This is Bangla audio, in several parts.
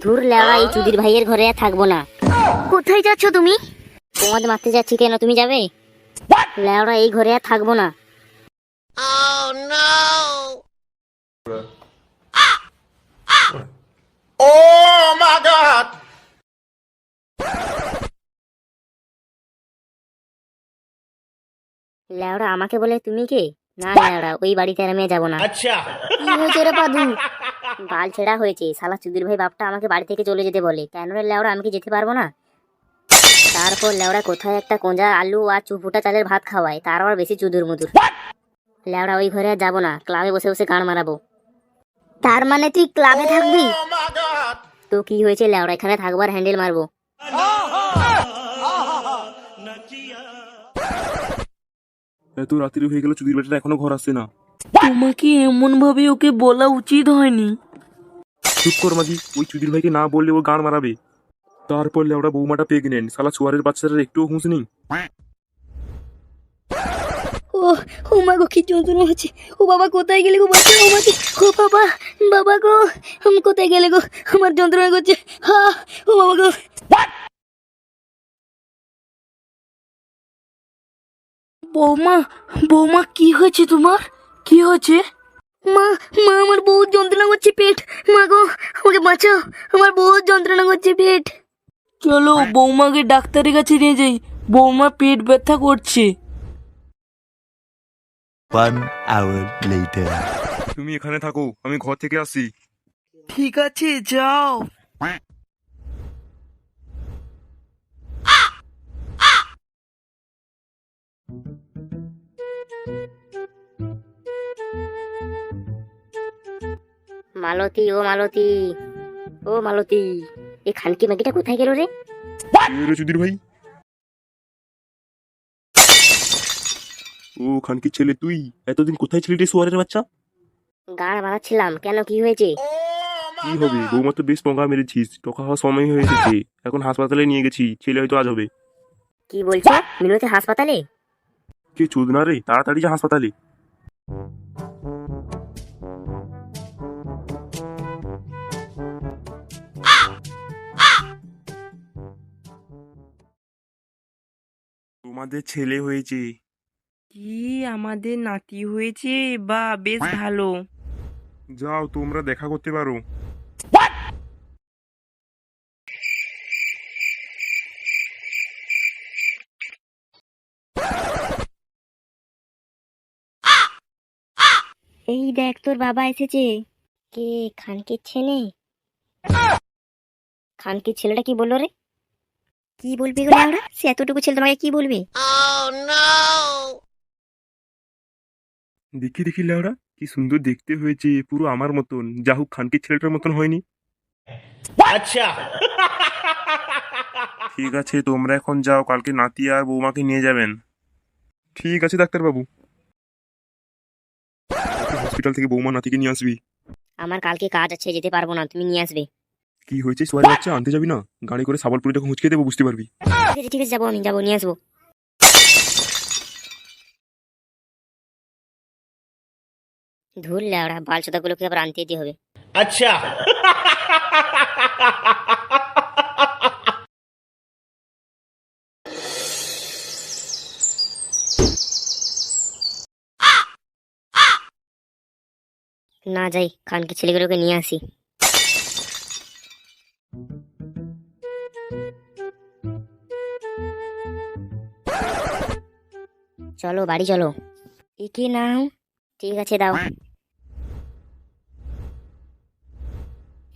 ধুর লেওয়া এই চুদির ভাইয়ের ঘরে থাকব না। কোথায় যাচ্ছ তুমি? তোমার মারতে যাচ্ছি কেন? তুমি যাবে? এই ঘরে থাকব না। oh, লেওড়া আমাকে বলে তুমি কে? না লেওড়া ওই বাড়িতে আর আমি যাব না। আচ্ছা। বাল ছেঁড়া হয়েছে। শালা চুদির ভাই বাপটা আমাকে বাড়ি থেকে চলে যেতে বলে। কেন রে লেওড়া আমি কি যেতে পারব না? তারপর লেওড়া কোথায় একটা কোঁজা আলু আর চুপুটা চালের ভাত খাওয়ায়। তার আবার বেশি চুদুর মুদুর। লেওড়া ওই ঘরে আর যাব না। ক্লাবে বসে বসে গান মারাবো। তার মানে তুই ক্লাবে থাকবি? Oh god! তো কি হয়েছে লেওড়া? এখানে থাকব আর হ্যান্ডেল মারবো। এত রাত্রি হয়ে গেল চুদির বেটাটা এখনও ঘর আসছে না। তোমাকে এমন ভাবে ওকে বলা উচিত হয়নি। চুপ কর মাঝি ওই চুদির ভাইকে না বললে ও গান মারাবে। তারপর লেওড়া বৌমাটা প্রেগনেন্ট শালা চুয়ারের বাচ্চাটার একটুও হুঁশ নেই। ও ও মা গো, কি যন্ত্রণা হচ্ছে। ও বাবা কোথায় গেলে গো বাঁচাও আমাকে ও বাবা বাবা গো আমি কোথায় গেলে গো? আমার যন্ত্রণা করছে। হা, ও বাবা গো। বৌমা বৌমা, কি হয়েছে তোমার? কি হয়েছে? মা মা আমার বহুত যন্ত্রণা করছে পেট। মা গো আমাকে বাঁচাও আমার বহুত যন্ত্রণা করছে পেট। চলো বৌমাকে ডাক্তারের কাছে নিয়ে যাই। বৌমা পেট ব্যথা করছে। One hour later. তুমি এখানে থাকো আমি ঘর থেকে আসি। ঠিক আছে যাও। মালতী ও মালতী। ও মালতী এই খানকি মাগিটা কোথায় গেল রে? হলো চুদির ভাই। ও খানকি ছেলে তুই এতদিন কোথায় ছিলি রে সোয়ারের বাচ্চা? গান মারাচ্ছিলাম কেন কি হয়েছে? কি হবে? বৌমা তো বেশ টঙ্কা মেরেছিস টকা হওয়ার সময় হয়ে এসেছে এখন হাসপাতালে নিয়ে গেছি ছেলে হয়তো আজ হবে। কি বলছো? মিনতি হাসপাতালে? কে চোদ না রে? তাড়াতাড়ি যা হাসপাতালে। তোমাদের ছেলে হয়েছে। কি আমাদের নাতি হয়েছে? বা বেশ ভালো। যাও তোমরা দেখা করতে পারো। এই দেখ তোর বাবা এসেছে। কে খানকির ছেলে? খানকির ছেলেটা কি বলল রে? কি বলবি গো আমরা সে এতটুকু ছেলে তোমাকে কি বলবে? Oh, দেখি দেখি ল্যাওরা কি সুন্দর দেখতে হয়েছে পুরো আমার মতন। যা হোক ছেলেটার মতন হয়নি। আচ্ছা। ঠিক আছে তোমরা এখন যাও কালকে নাতি আর বৌমাকে নিয়ে যাবেন। ঠিক আছে ডাক্তারবাবু। হসপিটাল থেকে বৌমা নাতিকে নিয়ে আসবি। আমার কালকে কাজ আছে যেতে পারব না তুমি নিয়ে আসবে। কি হয়েছে? সোয়ার বাচ্চা আনতে যাবি না? গাড়ি করে সাবলপুরে হুঁচকে দেবো বুঝতে পারবি। ঠিক আছে যাব আমি যাব নিয়ে আসব। ধুর ওরা বাল সাদাগুলোকে আবার আনতে দিতে হবে। আচ্ছা। না যাই খানকে ছেলেগুলোকে নিয়ে আসি। চলো বাড়ি চলো। একে নাও। ঠিক আছে দাও।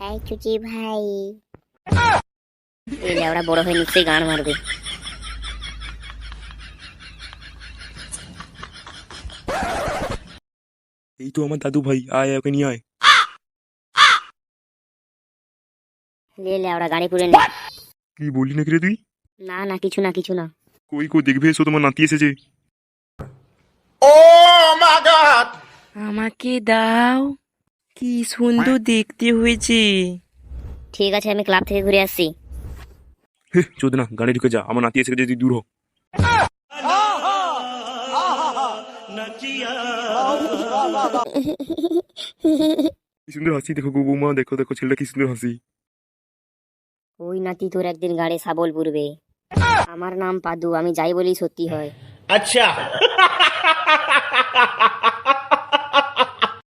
এই চুচি ভাই। এই লেওড়া বড় হয়ে নিশ্চয়ই গান মারবে। এই তো আমার দাদু ভাই আয় ওকে নিয়ে আয়। লে লেওড়া গাড়ি পুরে নে। কি বললি নাকি রে তুই? না না কিছু না কিছু না। কই কই দেখবে এসো তোমার নাতি এসেছে। হাত। আমাকে দাও। কি সুন্দর দেখতে হয়েছে। ঠিক আছে আমি ক্লাব থেকে ঘুরে আসি হে চোদনা গাড়ি ঢুকে যা আমার নাতি এসে যদি তুই দূর কি সুন্দর হাসি দেখো গো বৌমা দেখো দেখো ছেলেটা কি সুন্দর হাসি। ওই নাতি তোর একদিন গাড়ে সাবল পুরবে আমার নাম পাদু আমি যাই বলি সত্যি হয়। আচ্ছা। ha ha ha